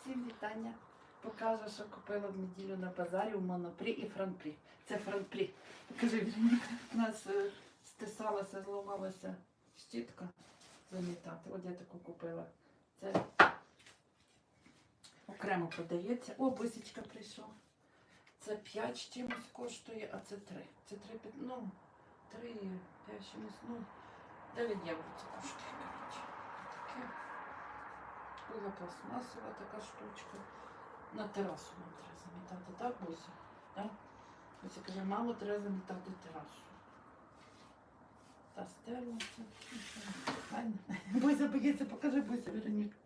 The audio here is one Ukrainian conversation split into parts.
Всім вітання. Покажу, що купила в неділю на базарі у Монопрі і Франпрі. Це Франпрі. Покажи, Вероніка, нас е, стисалася, зламалася щітка замітати. От я таку купила. Це окремо продається. О, бусічка прийшов. Це 5 з чимось коштує, а це 3. Це 3, ну, 3, 5 чимось, ну, 9 євро це коштує. Була пластмасова така штучка. На терасу нам треба замітати, так, Буся? Так? Буся каже, мамо, треба замітати терасу. Та стерла це. Файно. Буся боїться, покажи Буся, Вероніка.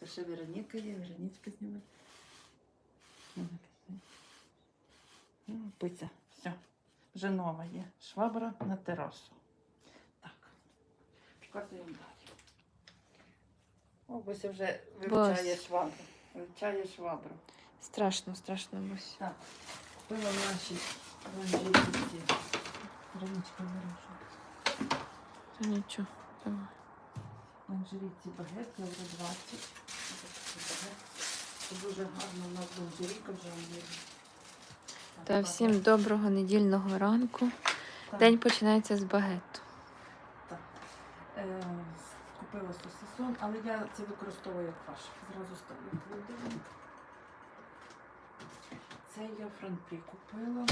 Це ще Вероніка є, Веронічка знімає. Буся, все. Вже нова є. Швабра на терасу. Так. Показуємо далі. О, Буся вже вивчає Бось. швабру. Вивчає швабру. Страшно, страшно Бусь. Так, купила наші лонжерівці. Ранічка вирішила. Та нічого. давай. Лонжерівці багет, євро 20. Ось багет. Це дуже гарно у нас лонжерівка вже є. Та всім доброго недільного ранку. Так, День починається з багету. так. Е, Купила сосисон, але я це використовую як фарш. Зразу ставлю холодильник. Це я франпрі купила.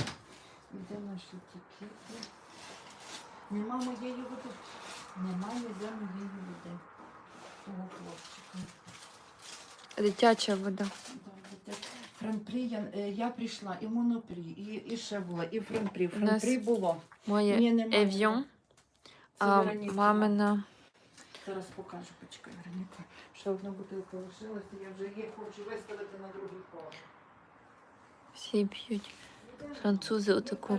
Де наші тікети? Нема моєї води. Немає де моєї води. Того хлопчика. Дитяча вода. Франпрі я, е, я прийшла і монопрі, і, і ще була, і франпрі. Франпрі було. Моє Ні, немає. Ев'йон, а Вероніка. мамина Зараз покажу, почекай, Вероніка. Ще одна бутилка лишилася, я вже її хочу виставити на другий поверх. всі п'ють. Французи отаку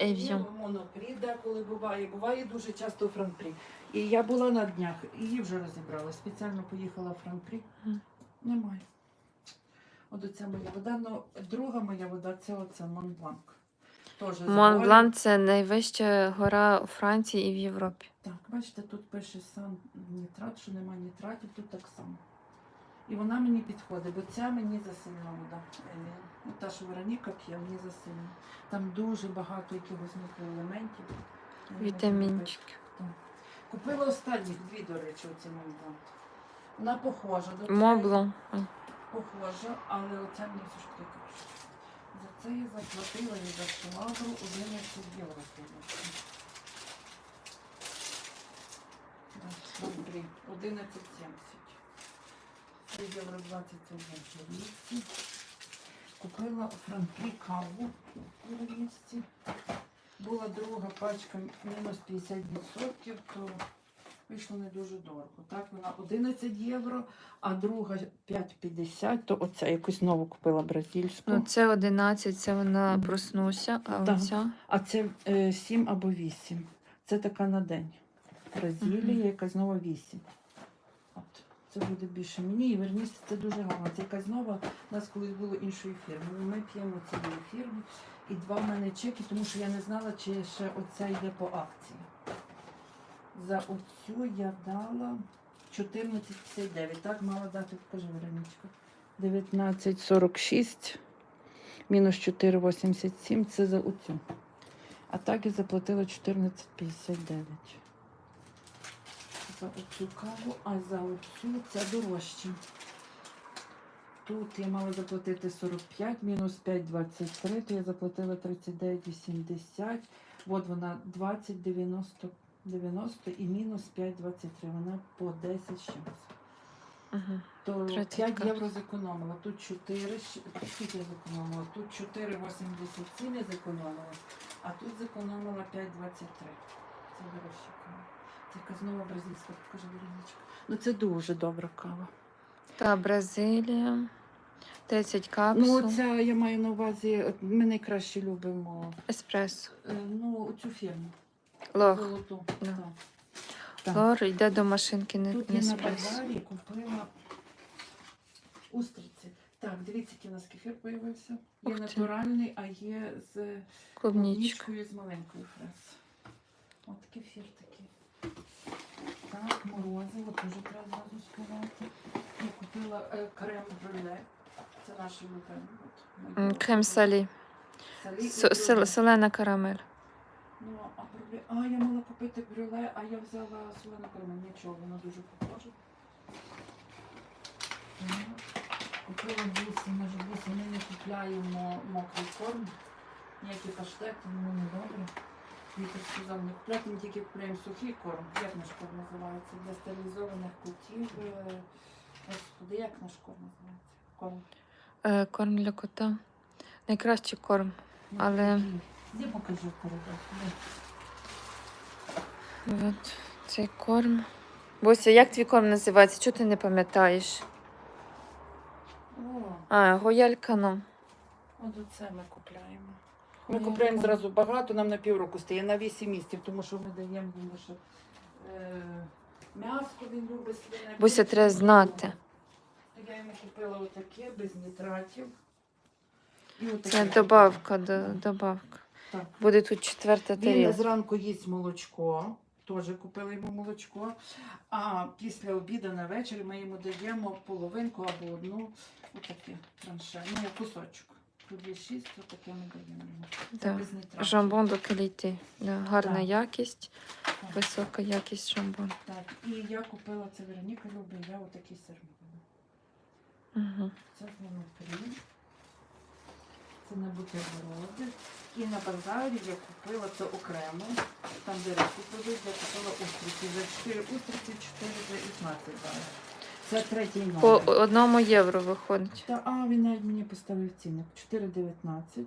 Evian. Монопрі деколи буває. Буває дуже часто франпрі. І я була на днях, її вже розібрала. Спеціально поїхала в франпрі. Мгм. Немає. От оця моя вода. Ну, друга моя вода це оця Монбланк. Теж з Мон горя. Блан це найвища гора у Франції і в Європі. Так, бачите, тут пише сам нітрат, що немає нітратів, тут так само. І вона мені підходить, бо ця мені засильна вода. Ну, та, що Вероніка п'є, мені засильна. Там дуже багато якихось мікроелементів. Вітамінчики. Купила останніх дві, до речі, оці Монбланк. Вона похожа до цієї, Мобло. Похожа, але оця мені все ж таки краще. Я заплатила і за швабру 11 євро. Добрі, 11,70. Це євро 20 це в місці. Купила франпрі каву в місці. Була друга пачка мінус 50%, то вийшло не дуже дорого. Так, вона 11 євро, а друга 5,50, то оця якусь нову купила бразильську. Ну, це 11, це вона Мгм. проснувся, а Так. оця А це е, 7 або 8. Це така на день. Бразилія, Мгм. якась нова 8. От. Це буде більше мені. І верніше це дуже гарно. Це якась нова. У нас колись було іншої фірми. Ми п'ємо цієї фірми. І два в мене чеки, тому що я не знала, чи ще оця йде по акції. За оцю я дала 14,59. Так, мала дати, покажи, Вероничка. 19,46 мінус 4,87 це за оцю. А так я заплатила 14,59. За оцю каву, а за оцю це дорожче. Тут я мала заплатити 45, мінус 5,23, то я заплатила 39,80. От вона 20,90 90 і мінус 5,23. Вона по 10 з чимось. Угу. То 30 5 євро зекономила. Тут 4, скільки я зекономила? Тут 4,87 я зекономила, а тут зекономила 5,23. Це дорожча кава. Це нова бразильська, покажи Вероничка. Ну це дуже добра кава. Та Бразилія. 10 капсул. Ну ця я маю на увазі, ми найкраще любимо Еспресо. е, ну, цю фірму. Лох. Золоту. Да. Так. Лор йде до машинки не, Тут не я на еспресо. базарі купила устриці. Так, дивіться, який у нас кефір появився. Є Ух ти. натуральний, а є з Клубнічка. клубничкою з маленькою фрез. От кефір такий. Так, морозиво теж треба зразу купила е, крем брюле. Це наше любиме. М, Крем салі. Сел- брюле. Селена карамель. Ну, а брюле. А, я мала брюле, а я взяла солену карамель. Нічого, воно дуже похоже. Купила буси, ми ж буси, ми не купляємо мокрий корм. Ніякі паштети, воно не добре. Вітер сказав, не купляти, ми тільки купляємо сухий корм. Як наш корм називається? Для стерилізованих котів. е, Господи, як наш корм називається? Корм. Е, Корм для кота. Найкращий корм. Але-? Де покажу передачу? От цей корм. Бося, як твій корм називається? Чого ти не пам'ятаєш? А, гоялькано. от оце ми купляємо. Ми купляємо зразу багато, нам на півроку стає на 8 місяців, тому що ми даємо йому ще е, м'ясо, він любить свине. Більше треба знати. Я йому купила отаке без нітратів. І отаке Це добавка, до, добавка. Так. Буде тут четверта Він тарілка. зранку їсть молочко, теж купили йому молочко. А після обіду на вечір ми йому даємо половинку або одну отаке транше, ну, кусочок. Тут є шість, отаке ми даємо йому. Це Да. Жамбон до каліті. Да, гарна Так. якість, Так. висока якість жамбон. Так, і я купила це Вероніка любить, я отакий сир. Угу. Це з ними. Це на бутерброди. І на базарі я купила це окремо. Там де рибку продають, я купила устриці. За 4 устриці 4 за 15 дали. Це третій номер. По одному євро виходить. Та, а, він навіть мені поставив цінник. 4,19.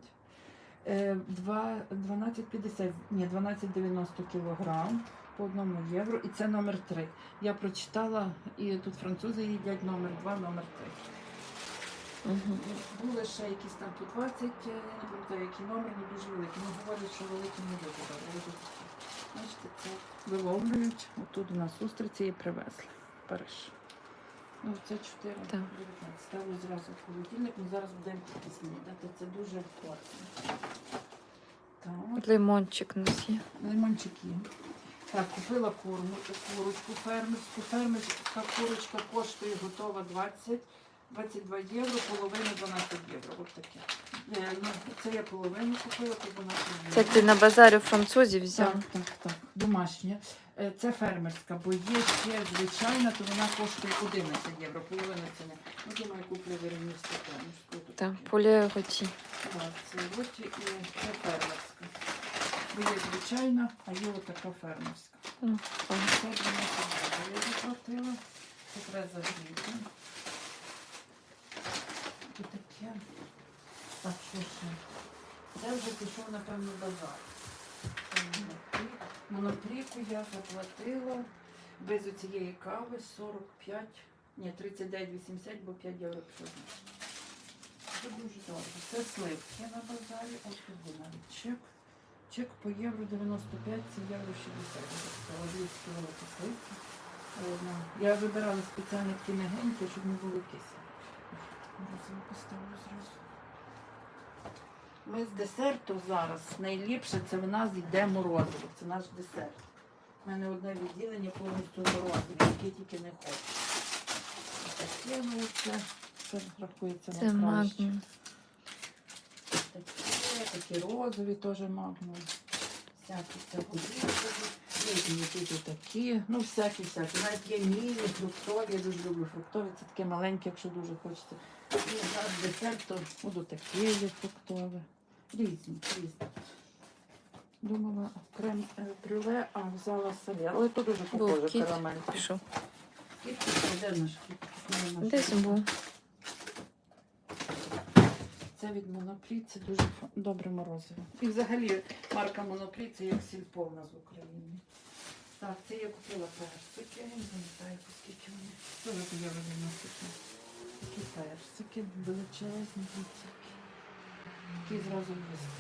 Е, два- 12,50, ні, 12,90 кілограм по одному євро. І це номер 3. Я прочитала, і тут французи їдять номер 2, номер 3. Угу. Були ще якісь там по 20, я не пам'ятаю, які номер, не дуже великі. Ну, говорять, що великі не добре. Бачите, це виловлюють. Отут у нас устриці і привезли. Париж. Ну, це 4 Так. 19. Ставлю зразу в холодильник, ми зараз будемо снідати. Це дуже вкусно. Так. Лимончик у нас є. Лимончик є. Так, купила курму, курочку фермерську. Фермерська курочка коштує готова 20, 22 євро, половина 12 євро. Ось таке. Е, ну, це я половину купила, то 12 євро. Це ти на базарі у французів взяв. Так, так, так. Домашня. Е, Це фермерська, бо є ще звичайна, то вона коштує 11 євро, половина ціни. Ну, думаю, куплю фермерську. Так, поле роті. Так, це роті і це фермерська. Бо є звичайна, а є отака фермерська. Ну, Це 12 євро я заплатила. Це треба загріти. І таке. Так, що ще? Це вже пішов, напевно, базар. Монопріку я заплатила без оцієї кави 45, ні, 39,80, бо 5 євро пішов. Це дуже добре. Це сливки на базарі. Буде навіть чек. Чек по євро 95, це євро 60. Я заплатила 200 великі сливки. Я вибирала спеціально такі мягенькі, щоб не було кислі. Ми з десерту зараз найліпше це в нас йде морозиво. Це наш десерт. У мене одне відділення повністю морозиво, яке тільки не хочу. Таке це, це рахується Це найкраще. Такі, такі розові теж магнум. Всякі всякі різні тут такі. Ну, всякі всякі. Навіть є міні, фруктові. Я дуже люблю фруктові. Це таке маленьке, якщо дуже хочеться. І зараз десерт, буду такі фруктові. Різні, різні. Думала крем е, брюле, а взяла салят. Але то дуже похоже карамель. Пішов. Кіт, де наш кіт? Десь був. Це від Монопрі, це дуже добре морозиво. І взагалі марка Монопрі це як сільпо в нас в Україні. Так, це я купила персики, я не пам'ятаю, скільки вони. По євро 95. Такі персики, величезні, дивіться. Які зразу їсти.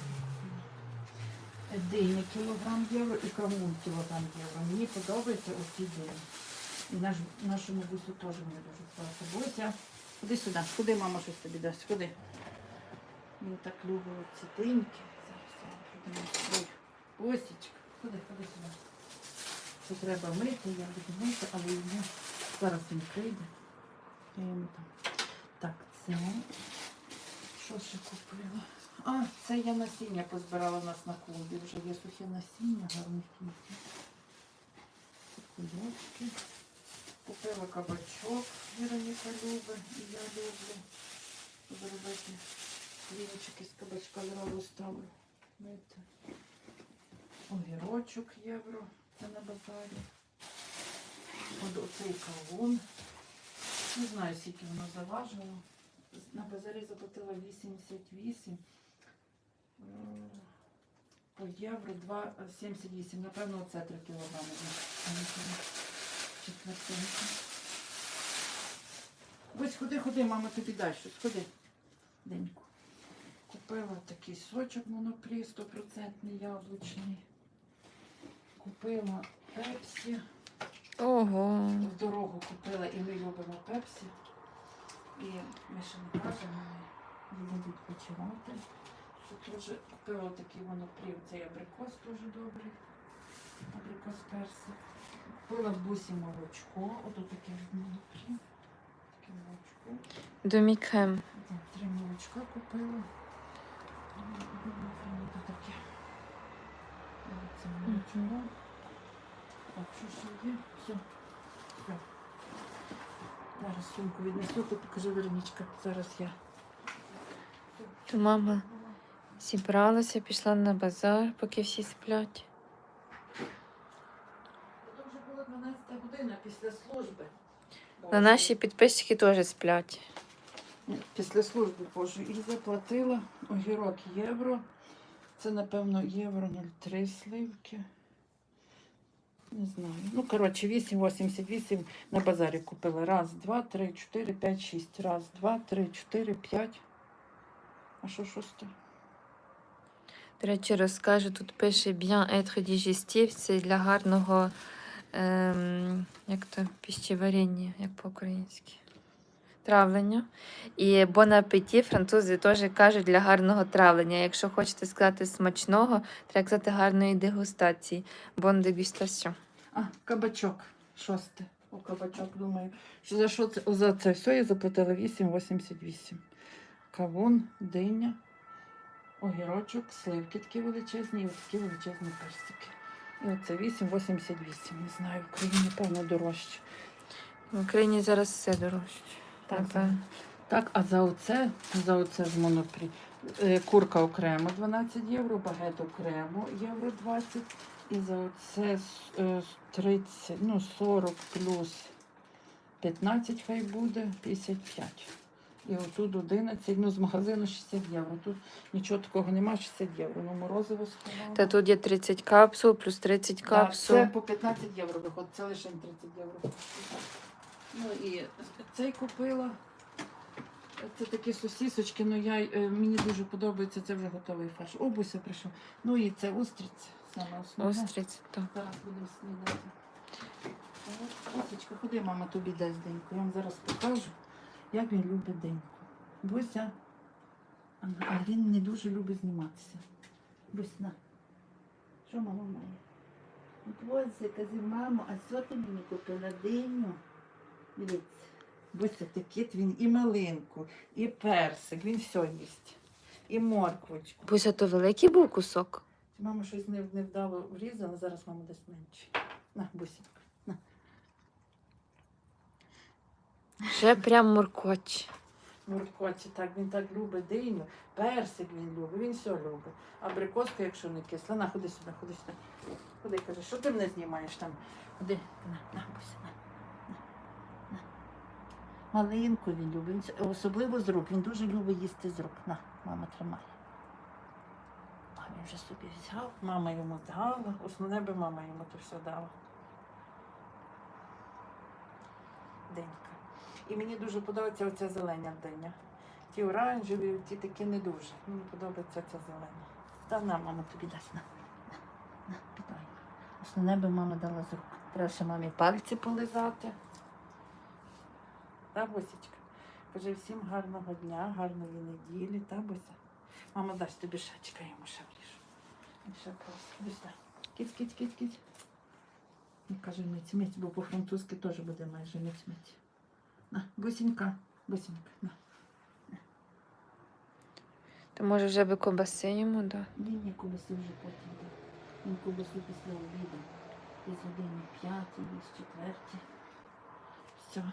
Дині кілограм євро і камун кілограм євро. Мені подобаються оці дині. І наш, нашому бусу теж мені дуже подобається. Ходи сюди, ходи, мама щось тобі дасть, ходи. Він так любить ці диньки. Зараз ходи, ходи сюди. Це треба мити, я буду мити, але йому зараз він прийде. Я йому там. Так, це. Що ще купила? А, це я насіння позбирала у нас на клумбі. Вже є сухе насіння, гарних квітів. Кульочки. Купила кабачок, Вероніка любить, і я люблю зробити вінчики з кабачка зразу ставлю. Огірочок євро, це на базарі. Оцей кавун. Не знаю, скільки воно заважило. На базарі заплатила 88. Е, По євро 2,78. Напевно, оце 3 кілограми. Ось ходи, ходи, мама, тобі дай щось. Ходи. Деньку. Купила такий сочок монопрі 100% яблучний. Купила пепсі. Ого. В дорогу купила і ми любимо пепсі. І ми ще не кажемо, ми їдемо відпочивати. Тут вже купила такий монопрів, цей абрикос дуже добрий. Абрикос персик. Купила в бусі молочко. Ото таке монопрів. Таке молочко. Домікем. Так, Три молочка купила. Ось таке. Це молочко. Так, що ще є? Все. Все. Зараз сумку віднесу, то покажи Вероничка. Зараз я. То мама зібралася, пішла на базар, поки всі сплять. Це вже була 12 година після служби. На наші підписчики теж сплять. Після служби Божої. І заплатила огірок євро. Це, напевно, євро 0,3 сливки. Не знаю. Ну, коротше, 8,88 на базарі купила. Раз, два, три, чотири, п'ять, шість. Раз, два, три, чотири, п'ять. А що шосте? До речі, розкажу, тут пише bien être digestif, це для гарного ем, як то, піщеварення, як по-українськи. Травлення. І appétit французи теж кажуть для гарного травлення. Якщо хочете сказати смачного, треба казати гарної дегустації. Bon dégustation. А, кабачок. Шосте. О, кабачок, думаю. Що за що це? За це все я заплатила 8,88. Кавун, диня, огірочок, сливки такі величезні і такі величезні персики. І оце 8,88. Не знаю, в Україні, певно, дорожче. В Україні зараз все дорожче. Так, Так, Так, а за оце, за оце з монопрі. е, Курка окремо 12 євро, багет окремо євро 20. І за оце е, 30, ну 40 плюс 15 хай буде, 55. І отут 11, ну з магазину 60 євро. Тут нічого такого немає, 60 євро. Ну морозиво сховала. Та тут є 30 капсул, плюс 30 Так, капсул. Це по 15 євро виходить, це лише 30 євро. Ну і цей купила. Це такі сосісочки, ну я, е, мені дуже подобається, це вже готовий фарш. О, Буся прийшов. Ну і це устриць, саме основне. Устриць, так. Зараз будемо снідати. От, Бусечка, ходи, мама тобі дасть деньку. Я вам зараз покажу, як він любить деньку. Буся, а він не дуже любить зніматися. Бусь, на. Що мама має? От Боже, кажи, мамо, а що ти мені купила диню? Дивіться. Буся, такий він і малинку, і персик, він все їсть. І морквочку. Буся, то великий був кусок. Мама щось не, невдало врізала, зараз мама дасть менше. На, бусінка. На. Вже прям моркоч. Муркоче, так, він так любить диню, персик він любить, він все любить. Абрикоску, якщо не кисла, на, ходи сюди, ходи сюди. Ходи, каже, що ти мене знімаєш там? Ходи, на, на, буся, на. Малинку він любить, особливо з рук, він дуже любить їсти з рук. На, мама тримає. А він вже собі взяв, мама йому дала, основне би мама йому то все дала. Денька. І мені дуже подобається оця зелена диня. Ті оранжеві, ті такі не дуже. Мені подобається ця зелена. Та на, мама тобі дасть на. На, на. Основне би мама дала з рук. Треба ще мамі пальці полизати. Та, Босічка? Кажи всім гарного дня, гарної неділі, та, Бося? Мама дасть тобі чекай, йому ще. Він ще сюди. Кіць, кіць, кіць, кіць. Не каже миць, миць, бо по-французьки теж буде майже миць, миць. На, бусінька, бусінька, на. То може вже би кобаси йому, да? Ні, ні, кубасу вже потім. дав. Він кубасу після обіду. Десь годині п'ятій, десь четвертій. Все.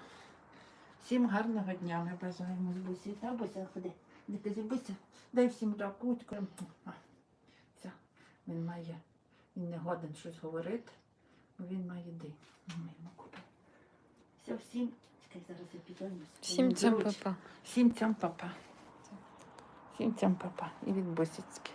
Всім гарного дня ми бажаємо з бусі. Та буся ходи. Не кажи, буся, дай всім ракутку. Все. Він має, він не годен щось говорити, бо він має день. Ми йому купимо. Все, всім. Чекай, зараз я піду. Всім цям папа. Всім цям папа. Всім цям папа. І від бусічки.